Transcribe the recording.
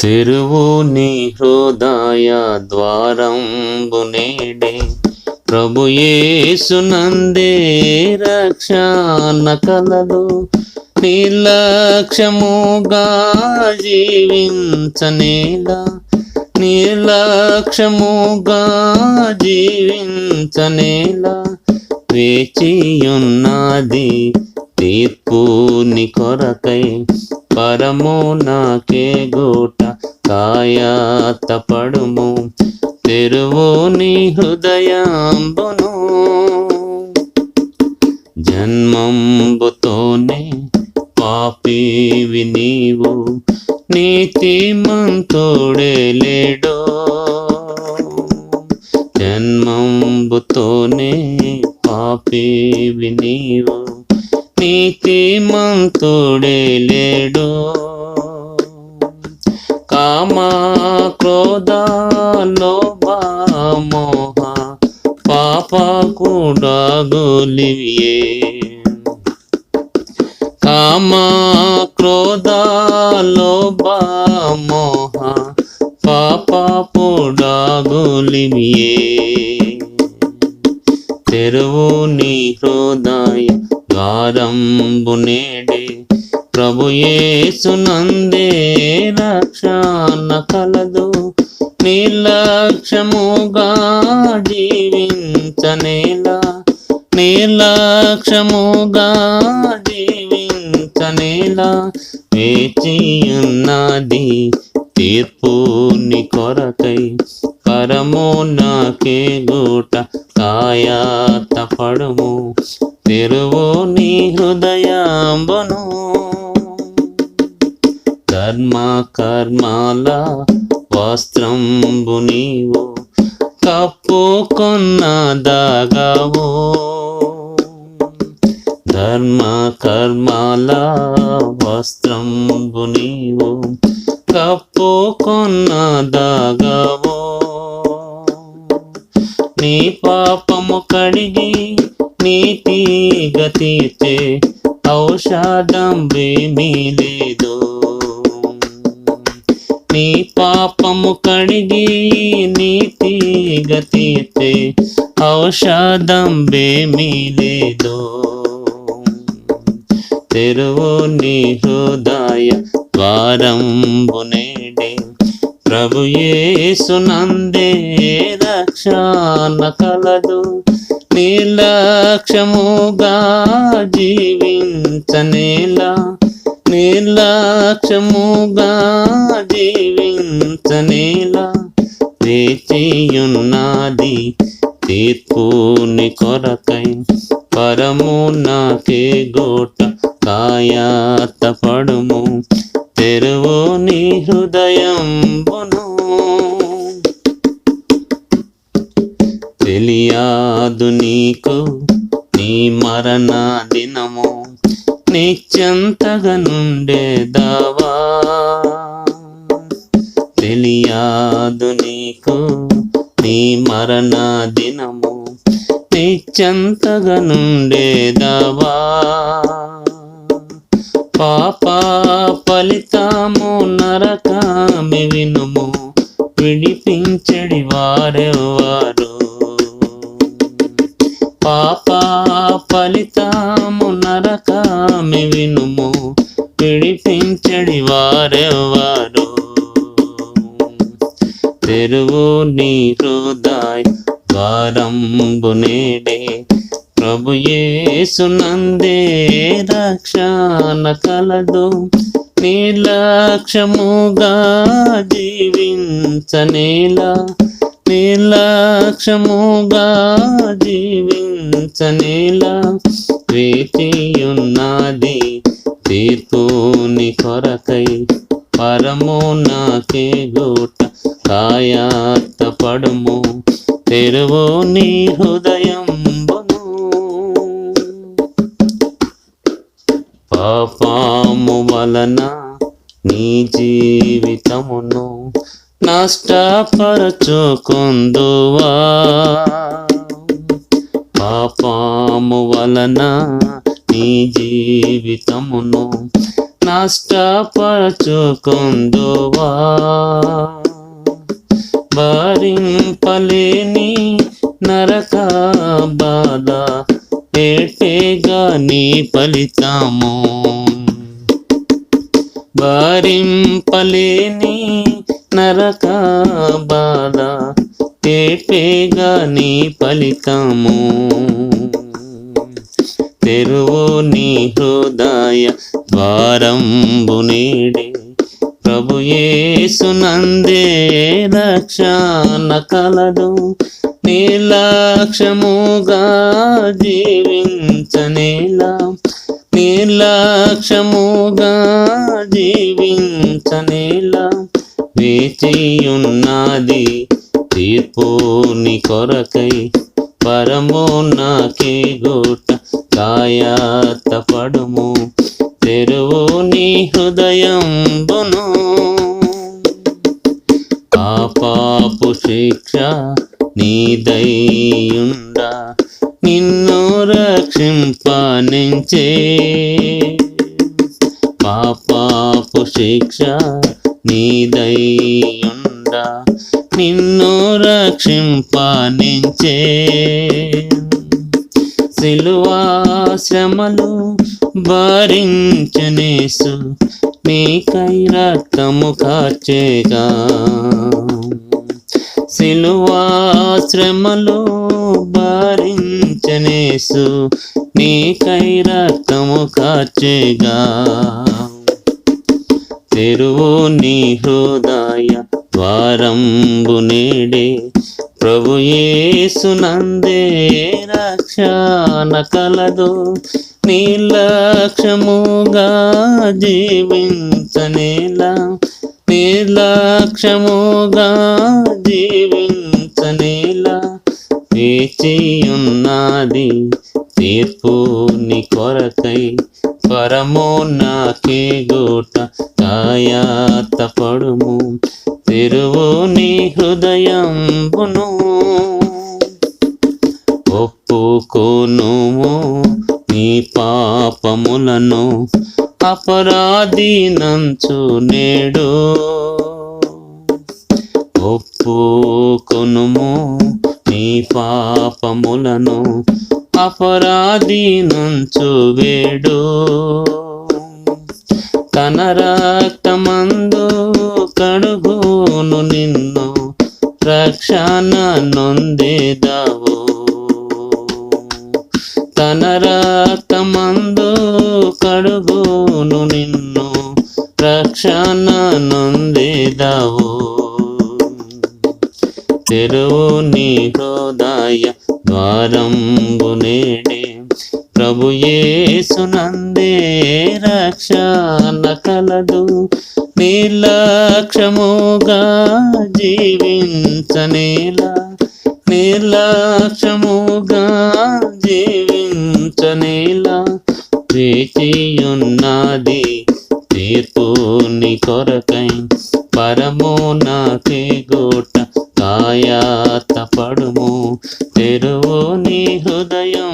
తెరువు నీ హృదయ ద్వారంబు నేడే. ప్రభు రక్షణ కలదు. నిర్లక్ష్యముగా జీవించనేలా. నిర్లక్ష్యముగా జీవించనేలా. వేచియున్నది తీర్పు తీర్పుని కొరకై పరము నాకే గూట కాయాతపడుము. తెరువు నీ హృదయాంబును జన్మంబుతోనే పాపివి నీవు. నీతిమంతుడే లేడో. జన్మంబుతోనే పాపివి నీవు. నీతిమంతుడే లేడో కామ క్రోధ లోభ మోహ పాప కూడా గోలివియే కామ క్రోధ లోభ మోహ పాప కూడా గోలివియే తెరువు నీ హృదయ గారంబు నేడే ప్రభు యేసునందే రక్షణ కలదు. నిర్లక్ష్యముగా జీవించనేలా. నిర్లక్ష్యముగా జీవించనేలా. వేచియున్నది తీర్పుని కొరకై పరము నాకే గూట కాయాత పడము తెరువు నీ హృదయాంబను. ధర్మ కర్మాల వస్త్రంబు నీవు కప్పుకొన్న దాగావు. ధర్మ కర్మాల వస్త్రంబు నీవు కప్పుకొన్న దాగావు. నీ పాపము కడిగి నీతి గతిచే ఔషధం ఏమీ లేదు నీ పాపము కడిగి నీతి గతిచే ఔషధం ఏమీ లేదు తెరువు నీ హృదయ ద్వారం నేడే ప్రభు యేసునందే రక్షణ కలదు. నిర్లక్ష్యముగా జీవించనేలా. నిర్లక్ష్యముగా జీవించనేలా. వేచియున్నది తీర్పుని కొరకై పరము నాకే గోట కాయాత పడుము తెరువు నీ హృదయం కాదు నీకు నీ మరణ దినము నిత్యంతగా నుండేదావా తెలియదు నీకు నీ మరణ దినము నిత్యంతగా నుండేదావా పాప ఫలితము నరకామి వినుము విడిపించడి వారెవారు హృదయ ద్వారంబు నేడే. ప్రభు యేసునందే రక్షణ కలదు. నిర్లక్ష్యముగా జీవించనేలా నిర్లక్ష్యముగా జీవించనేలా వేచియున్నది తీర్పుని కొరకై పరము నాకే గూట కాయాత పడుము తెరువు నీ హృదయం పాపము వలన నీ జీవితమును నష్టపరచుకుందువా. పాపము వలన నీ జీవితమును నష్టపరచుకుందువా. భరింపలేని నరక బాధ ఏటేగా నీ ఫలితాము. భరింపలేని నరక బాధ ఏటేగా నీ ఫలితము. తెరువు నీ హృదయ ద్వారంబు నీడే. ప్రభు యేసునందే రక్షణ కలదు. నిర్లక్ష్యముగా జీవించనేలా నిర్లక్ష్యముగా జీవించనేలా వేచియున్నది తీర్పుని కొరకై పరము నాకే గోట కాయాత పడుము తెరువు నీ హృదయం బును పాపు శిక్ష నీదయ్యుండ నిన్ను రక్షింపనించే. పాపాపు శిక్ష నీదయ్యుండ నిన్ను రక్షింపనించే. సిలువాశ్రమలు భరించనేసు నీకై రక్తము కాచేగా సిలువాశ్రమలు భరించనేసు. నీకై రక్తము కాచేగా. తెరువు నీ హృదయ ద్వారంబు నేడే. ప్రభు యేసునందే రక్షణ కలదు. నిర్లక్ష్యముగా జీవించనేలా. నిర్లక్ష్యముగా జీ వేచియున్నది తీర్పు నీ కొరకై పరమో నాకే గోట తాయాతపడుము తెరువు నీ హృదయంబును ఒప్పుకోనుము నీ పాపములను అపరాధి నంచు నేడు. ఒప్పుకొనుము నీ పాపములను అపరాధి నుంచు వేడు. తన రక్తమందు కడుగును నిన్ను రక్షణ నొందేదావు. తన రక్తమందు కడుగును నిన్ను రక్షణ నొందేదావు. తెరువు నీ హృదయ ద్వారంబు నేడే. ప్రభు యేసునందే రక్షణ కలదు. నిర్లక్ష్యముగా జీవించనేలా. నిర్లక్ష్యముగా జీవించనేలా. వేచియున్నది తీర్పు నీ కొరకై పరము నాకే గోట కాయాత పడుము తెరువు నీ హృదయం